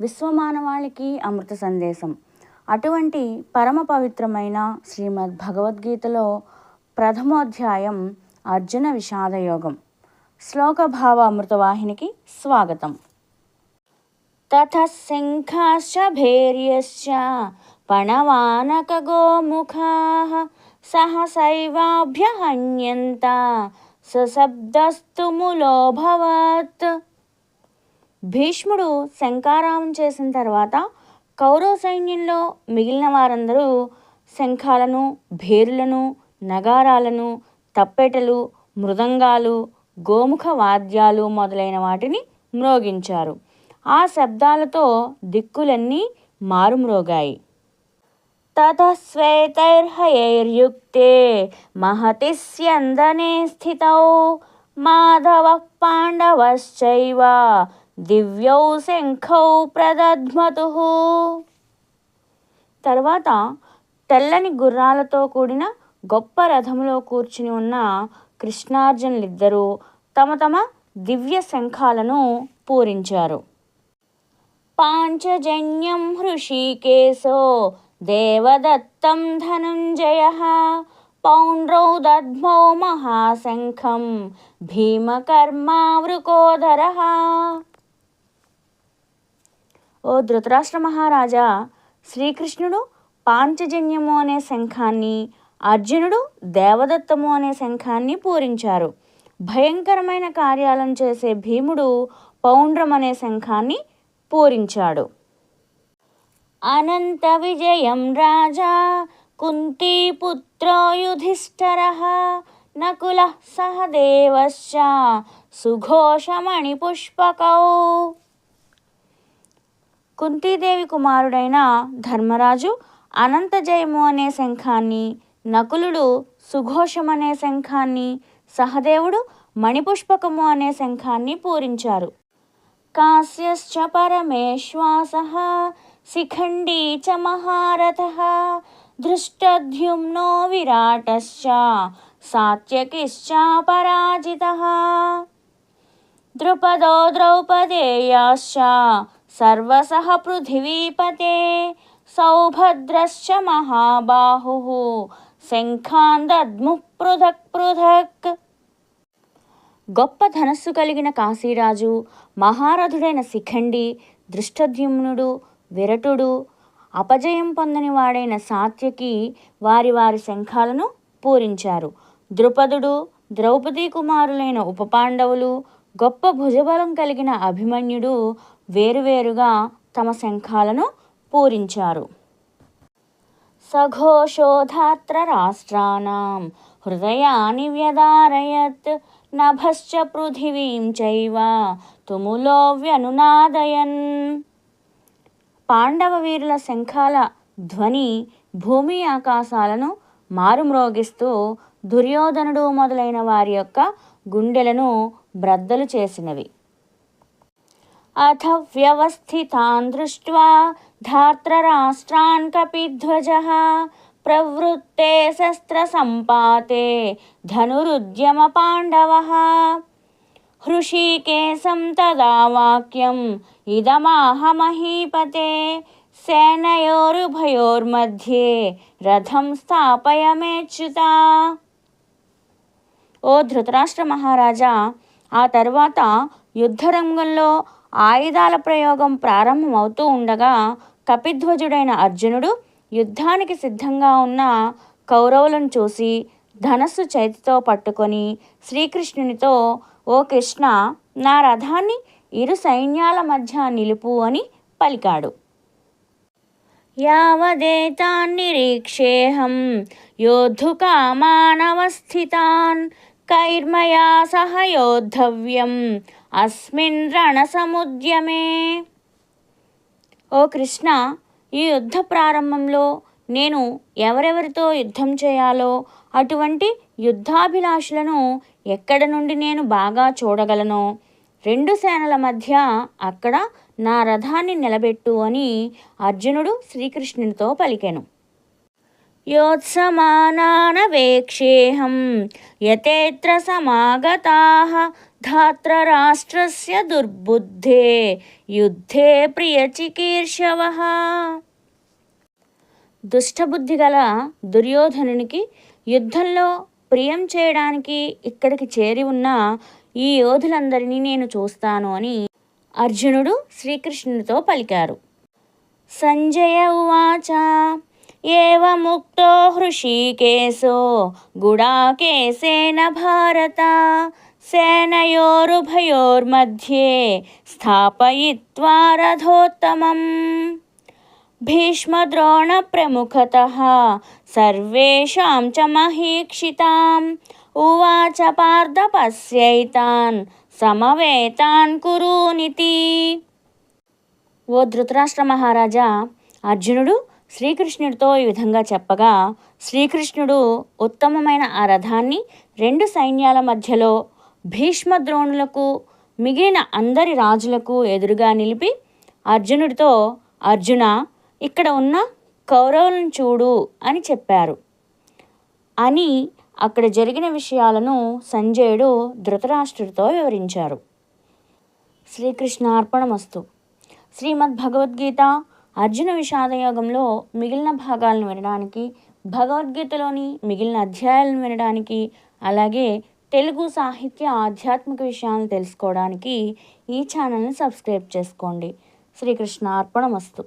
విశ్వమానవాళికి అమృత సందేశం. అటువంటి పరమ పవిత్రమైన శ్రీమద్ భగవద్గీతలో ప్రథమోధ్యాయం అర్జున విషాదయోగం. శ్లోకభావ అమృతవాహినికి స్వాగతం తథ శంఖాశ్చ భేర్యశ్చ పణవానకగోముఖా సహసైవాభ్యహన్యంత సశబ్దస్తు ములోభవత్ భీష్ముడు శంఖారావం చేసిన తర్వాత కౌరవ సైన్యంలో మిగిలిన వారందరూ శంఖాలను భేరులను నగారాలను తప్పెటలు మృదంగాలు గోముఖ వాద్యాలు మొదలైన వాటిని మ్రోగించారు. ఆ శబ్దాలతో దిక్కులన్నీ మారుమ్రోగాయి. తతశ్వేతైర్హయైర్యుక్తే మహతి స్థితౌ మాధవ పాండవశ్చైవ దివ్యౌ శంఖౌ ప్రదధ్మతు. తర్వాత తెల్లని గుర్రాలతో కూడిన గొప్ప రథంలో కూర్చుని ఉన్న కృష్ణార్జునులిద్దరూ తమ తమ దివ్య శంఖాలను పూరించారు. పాంచజన్యం హృషికేశో దేవదత్తం ధనుంజయ. పౌండ్రౌ దద్మౌ మహాశంఖం భీమకర్మావృకోధర ఓ ధృతరాష్ట్ర మహారాజా శ్రీకృష్ణుడు పాంచజన్యము అనే శంఖాన్ని అర్జునుడు దేవదత్తము అనే శంఖాన్ని పూరించారు. భయంకరమైన కార్యాలను చేసే భీముడు పౌండ్రం అనే శంఖాన్ని పూరించాడు. అనంత విజయం రాజా కుంతీపుత్రో యుధిష్ఠర నకుల సహదేవశ్చ సుఘోషమణి పుష్పకౌ కుంతీదేవి కుమారుడైన ధర్మరాజు అనంత జయము అనే శంఖాన్ని నకులుడు సుఘోషం అనే శంఖాన్ని సహదేవుడు మణిపుష్పకము అనే శంఖాన్ని పూరించారు. కాశ్యశ్చ పరమేశ్వాస శిఖండీ చ మహారథ దృష్టద్యుమ్నో విరాటశ్చ సాత్యకిశ్చ పరాజిత. ద్రుపదో ద్రౌపదేయాశ్చ సర్వసః పృథివీపతే సౌభద్రశ్చ మహాబాహు శంఖాన్ దద్ము పృథక్ పృథక్. గొప్ప ధనస్సు కలిగిన కాశీరాజు మహారథుడైన శిఖండి దృష్టద్యుమ్నుడు విరటుడు అపజయం పొందని వాడైన సాత్యకి వారి వారి శంఖాలను పూరించారు. ద్రుపదుడు ద్రౌపదీ కుమారులైన ఉపపాండవులు గొప్ప భుజబలం కలిగిన అభిమన్యుడు వేరువేరుగా తమ శంఖాలను పూరించారు. సఘోషోధాత్ర రాష్ట్రానాం హృదయాని వ్యదారయత్ నభశ్చ పృథివీం చైవ తుములో వ్యనునాదయన్. పాండవ వీరుల శంఖాల ధ్వని భూమి ఆకాశాలను మారుమ్రోగిస్తూ దుర్యోధనుడు మొదలైన వారి యొక్క గుండెలను బ్రద్దలు చేసినవి. अथ व्यवस्थितान् दृष्ट्वा धार्तराष्ट्रान् कपिध्वजः प्रवृत्ते शस्त्रसम्पाते धनुरुद्यमपाण्डवः। हृषीकेशं तदा वाक्यम् इदमाहमहीपते, सेनयोरुभयोर्मध्ये रथं स्थापय मेच्युता। ओ ధృతరాష్ట్ర మహారాజా ఆ తర్వాత యుద్ధ ఆయుధాల ప్రయోగం ప్రారంభమవుతూ ఉండగా కపిధ్వజుడైన అర్జునుడు యుద్ధానికి సిద్ధంగా ఉన్న కౌరవులను చూసి ధనస్సు చేతితో పట్టుకొని శ్రీకృష్ణునితో ఓ కృష్ణ నా రథాన్ని ఇరు సైన్యాల మధ్య నిలుపు అని పలికాడు. యావదేతాన్ నిరీక్షేహం యోద్ధుకామానవస్థితాన్ కైర్మయా సహ యోద్ధవ్యం అస్మిన్ రణసముద్యమే. ఓ కృష్ణ ఈ యుద్ధ ప్రారంభంలో నేను ఎవరెవరితో యుద్ధం చేయాలో అటువంటి యుద్ధాభిలాషులను ఎక్కడ నుండి నేను బాగా చూడగలను? రెండు సేనల మధ్య అక్కడ నా రథాన్ని నిలబెట్టు అని అర్జునుడు శ్రీకృష్ణునితో పలికెను. योत्समानानवेक्षेऽहं यतेऽत्र समागताः धात्रराष्ट्रस्य दुर्बुद्धे యుద్ధే ప్రియచికీర్షవః దుష్టబుద్ధి గల దుర్యోధనునికి యుద్ధంలో ప్రియం చేయడానికి ఇక్కడికి చేరి ఉన్న ఈ యోధులందరినీ నేను చూస్తాను అని అర్జునుడు శ్రీకృష్ణునితో పలికారు సంజయ ఉవాచ एवमुक्तो हृषीकेशो गुडाकेशेन भारत, सेनयोरुभयोर्मध्ये स्थापयित्वा रथोत्तमम्। भीष्मद्रोणप्रमुखतः सर्वेषां च महीक्षिता उवाच पार्दपस्यैतान्, समवेतान् कुरूनिति। ఓ ధృతరాష్ట్ర మహారాజా అర్జునుడు శ్రీకృష్ణుడితో ఈ విధంగా చెప్పగా శ్రీకృష్ణుడు ఉత్తమమైన ఆ రథాన్ని రెండు సైన్యాల మధ్యలో భీష్మద్రోణులకు మిగిలిన అందరి రాజులకు ఎదురుగా నిలిపి అర్జునుడితో అర్జున ఇక్కడ ఉన్న కౌరవులను చూడు అని చెప్పారు. అని అక్కడ జరిగిన విషయాలను సంజయుడు ధృతరాష్ట్రుడితో వివరించారు. శ్రీకృష్ణార్పణమస్తు. శ్రీమద్ భగవద్గీత అర్జున విషాదయోగంలో మిగిలిన భాగాలను వినడానికి భగవద్గీతలోని మిగిలిన అధ్యాయాలను వినడానికి అలాగే తెలుగు సాహిత్య ఆధ్యాత్మిక విషయాలను తెలుసుకోవడానికి ఈ ఛానల్ని సబ్స్క్రైబ్ చేసుకోండి. శ్రీకృష్ణ అర్పణమస్తు